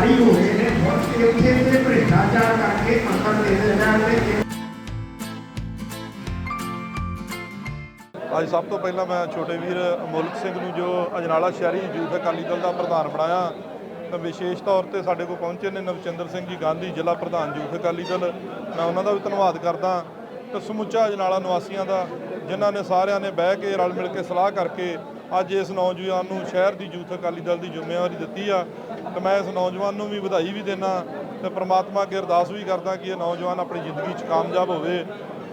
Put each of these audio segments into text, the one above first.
ਤੇ ਹੋ ਗਏ ਨੇ ਹੁਣ ਇੱਥੇ ਤੇ ਭ੍ਰਿਸ਼ਟਾਚਾਰ ਕਰਕੇ ਅੰਦਰ ਦੇ ਦੇਣਾ ਤੇ ਅੱਜ ਸਭ ਤੋਂ ਪਹਿਲਾਂ ਮੈਂ ਛੋਟੇ ਵੀਰ ਮੁਲਕ ਸਿੰਘ ਨੂੰ ਜੋ ਅਜਨਾਲਾ ਸ਼ਹਿਰੀ ਯੂਥ ਅਕਾਲੀ ਦਲ ਦਾ ਪ੍ਰਧਾਨ ਬਣਾਇਆ, ਤਾਂ ਵਿਸ਼ੇਸ਼ ਤੌਰ ਤੇ ਸਾਡੇ ਕੋਲ ਪਹੁੰਚੇ ਨੇ ਨਵਚੰਦਰ ਸਿੰਘ ਜੀ ਗਾਂਧੀ, ਜ਼ਿਲ੍ਹਾ ਪ੍ਰਧਾਨ ਯੂਥ ਅਕਾਲੀ ਦਲ। ਮੈਂ ਉਹਨਾਂ ਦਾ ਵੀ ਧੰਨਵਾਦ ਕਰਦਾ। ਤੇ ਸਮੁੱਚਾ ਅਜਨਾਲਾ ਨਿਵਾਸੀਆਂ ਦਾ ਜਿਨ੍ਹਾਂ ਨੇ ਸਾਰਿਆਂ ਨੇ ਬਹਿ ਕੇ ਰਲ ਮਿਲ ਕੇ ਸਲਾਹ ਕਰਕੇ ਅੱਜ ਇਸ ਨੌਜਵਾਨ ਨੂੰ ਸ਼ਹਿਰ ਦੀ ਯੂਥ ਅਕਾਲੀ ਦਲ ਦੀ ਜ਼ਿੰਮੇਵਾਰੀ ਦਿੱਤੀ ਆ। ਤੇ ਮੈਂ ਇਸ ਨੌਜਵਾਨ ਨੂੰ ਵੀ ਵਧਾਈ ਵੀ ਦੇਣਾ ਤੇ ਪ੍ਰਮਾਤਮਾ ਅੱਗੇ ਅਰਦਾਸ ਵੀ ਕਰਦਾ ਕਿ ਇਹ ਨੌਜਵਾਨ ਆਪਣੀ ਜ਼ਿੰਦਗੀ 'ਚ ਕਾਮਯਾਬ ਹੋਵੇ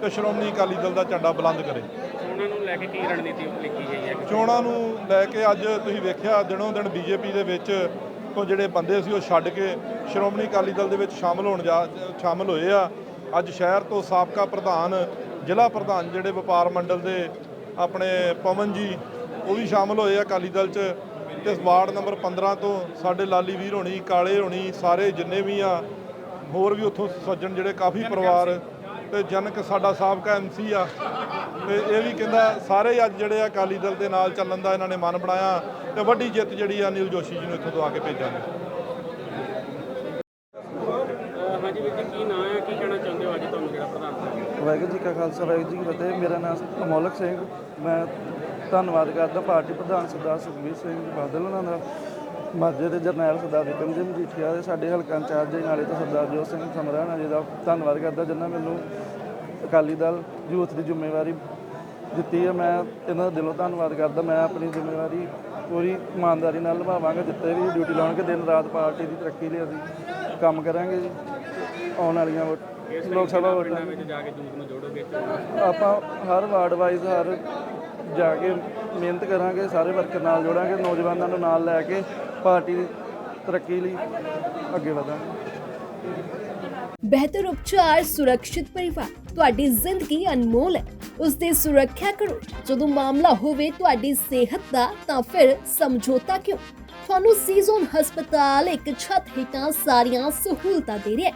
ਤੇ ਸ਼੍ਰੋਮਣੀ ਅਕਾਲੀ ਦਲ ਦਾ ਝੰਡਾ ਬੁਲੰਦ ਕਰੇ। ਉਹਨਾਂ ਨੂੰ ਲੈ ਕੇ ਕੀ ਰਣਨੀਤੀ ਲਿਖੀ ਗਈ ਹੈ? ਚੋਣਾਂ ਨੂੰ ਲੈ ਕੇ ਅੱਜ ਤੁਸੀਂ ਵੇਖਿਆ ਦਿਨੋਂ ਦਿਨ ਬੀਜੇਪੀ ਦੇ ਵਿੱਚ ਤੋਂ ਜਿਹੜੇ ਬੰਦੇ ਸੀ ਉਹ ਛੱਡ ਕੇ ਸ਼੍ਰੋਮਣੀ ਅਕਾਲੀ ਦਲ ਦੇ ਵਿੱਚ ਸ਼ਾਮਲ ਹੋਣ ਜਾ ਸ਼ਾਮਲ ਹੋਏ ਆ। ਅੱਜ ਸ਼ਹਿਰ ਤੋਂ ਸਾਬਕਾ ਪ੍ਰਧਾਨ ਜ਼ਿਲ੍ਹਾ ਪ੍ਰਧਾਨ ਜਿਹੜੇ ਵਪਾਰ ਮੰਡਲ ਦੇ ਆਪਣੇ ਪਵਨ ਜੀ ਉਹ ਵੀ ਸ਼ਾਮਲ ਹੋਏ ਆ ਅਕਾਲੀ ਦਲ 'ਚ। ਤੇ ਵਾਰਡ ਨੰਬਰ 15 ਤੋਂ ਸਾਡੇ ਲਾਲੀ ਵੀਰ ਹੋਣੀ ਕਾਲੇ ਹੋਣੀ ਸਾਰੇ ਜਿੰਨੇ ਵੀ ਆ ਹੋਰ ਵੀ ਉੱਥੋਂ ਸੱਜਣ ਜਿਹੜੇ ਕਾਫੀ ਪਰਿਵਾਰ ਤੇ ਜਨਕ ਸਾਡਾ ਸਾਬਕਾ ਐਮਸੀ ਆ। ਤੇ ਇਹ ਵੀ ਕਹਿੰਦਾ ਸਾਰੇ ਅੱਜ ਜਿਹੜੇ ਆ ਅਕਾਲੀ ਦਲ ਦੇ ਨਾਲ ਚੱਲਣ ਦਾ ਇਹਨਾਂ ਨੇ ਮਨ ਬਣਾਇਆ ਤੇ ਵੱਡੀ ਜਿੱਤ ਜਿਹੜੀ ਆ ਅਨਿਲ ਜੋਸ਼ੀ ਜੀ ਨੂੰ ਇੱਥੋਂ ਤੋਂ ਆ ਕੇ ਭੇਜਾਂਗੇ। ਹਾਂਜੀ ਵੀਰ ਜੀ ਕੀ ਨਾਂ ਹੈ ਕੀ ਕਹਿਣਾ ਚਾਹੁੰਦੇ ਹੋ ਅੱਜ ਤੁਹਾਨੂੰ ਜਿਹੜਾ ਪ੍ਰਧਾਨ ਸਾਹਿਬ ਵਾਹਿਗੁਰੂ ਜੀ ਕਾ ਖਾਲਸਾ, ਵਾਹਿਗੁਰੂ ਜੀ ਕੀ ਫਤਿਹ। ਮੇਰਾ ਨਾਮ ਅਮੋਲਕ ਸਿੰਘ, ਮੈਂ ਧੰਨਵਾਦ ਕਰਦਾ ਪਾਰਟੀ ਪ੍ਰਧਾਨ ਸਰਦਾਰ ਸੁਖਬੀਰ ਸਿੰਘ ਬਾਦਲ ਉਹਨਾਂ ਦਾ, ਮਾਝੇ ਦੇ ਜਰਨੈਲ ਸਰਦਾਰ ਵਿਕਰਮ ਸਿੰਘ ਮਜੀਠੀਆ ਦੇ ਸਾਡੇ ਹਲਕਾ ਇੰਚਾਰਜ ਨਾਲੇ ਤੋਂ ਸਰਦਾਰ ਜੋਤ ਸਿੰਘ ਸਮਰਾਣਾ ਜੀ ਦਾ ਧੰਨਵਾਦ ਕਰਦਾ, ਜਿਨ੍ਹਾਂ ਮੈਨੂੰ ਅਕਾਲੀ ਦਲ ਯੂਥ ਦੀ ਜ਼ਿੰਮੇਵਾਰੀ ਦਿੱਤੀ ਹੈ। ਮੈਂ ਇਹਨਾਂ ਦਾ ਦਿਲੋਂ ਧੰਨਵਾਦ ਕਰਦਾ, ਮੈਂ ਆਪਣੀ ਜ਼ਿੰਮੇਵਾਰੀ ਪੂਰੀ ਇਮਾਨਦਾਰੀ ਨਾਲ ਨਿਭਾਵਾਂਗਾ, ਜਿੱਤੇ ਵੀ ਡਿਊਟੀ ਲਾਉਣਗੇ, ਦਿਨ ਰਾਤ ਪਾਰਟੀ ਦੀ ਤਰੱਕੀ ਲਈ ਅਸੀਂ ਕੰਮ ਕਰਾਂਗੇ ਜੀ, ਆਉਣ ਵਾਲੀਆਂ ਵੋਟ- ਲੋਕ ਸਭਾ ਵੋਟਾਂ ਵਿੱਚ ਜਾ ਕੇ ਯੂਥ ਨੂੰ ਜੋੜੋਗੇ ਆਪਾਂ ਹਰ ਵਾਰਡ ਵਾਈਜ਼ ਹਰ ਜਾ ਕੇ ਮਿਹਨਤ ਕਰਾਂਗੇ ਸਾਰੇ ਵਰਕਰ ਨਾਲ ਜੋੜਾਂਗੇ ਨੌਜਵਾਨਾਂ ਨੂੰ ਨਾਲ ਲੈ ਕੇ ਪਾਰਟੀ ਦੀ ਤਰੱਕੀ ਲਈ ਅੱਗੇ ਵਧਾਂਗੇ। ਬਿਹਤਰ ਉਪਚਾਰ ਸੁਰੱਖਿਅਤ ਪਰਿਵਾਰ ਤੁਹਾਡੀ ਜ਼ਿੰਦਗੀ ਅਨਮੋਲ ਹੈ। ਉਸ ਦੀ ਸੁਰੱਖਿਆ ਕਰੋ। ਜਦੋਂ ਮਾਮਲਾ ਹੋਵੇ ਤੁਹਾਡੀ ਸਿਹਤ ਦਾ ਤਾਂ ਫਿਰ ਸਮਝੌਤਾ ਕਿਉਂ? ਤੁਹਾਨੂੰ ਸੀਜ਼ਨ ਹਸਪਤਾਲ ਇੱਕ ਛੱਤ ਹੇਠਾਂ ਸਾਰੀਆਂ ਸਹੂਲਤਾਂ ਦੇ ਰਿਹਾ ਹੈ।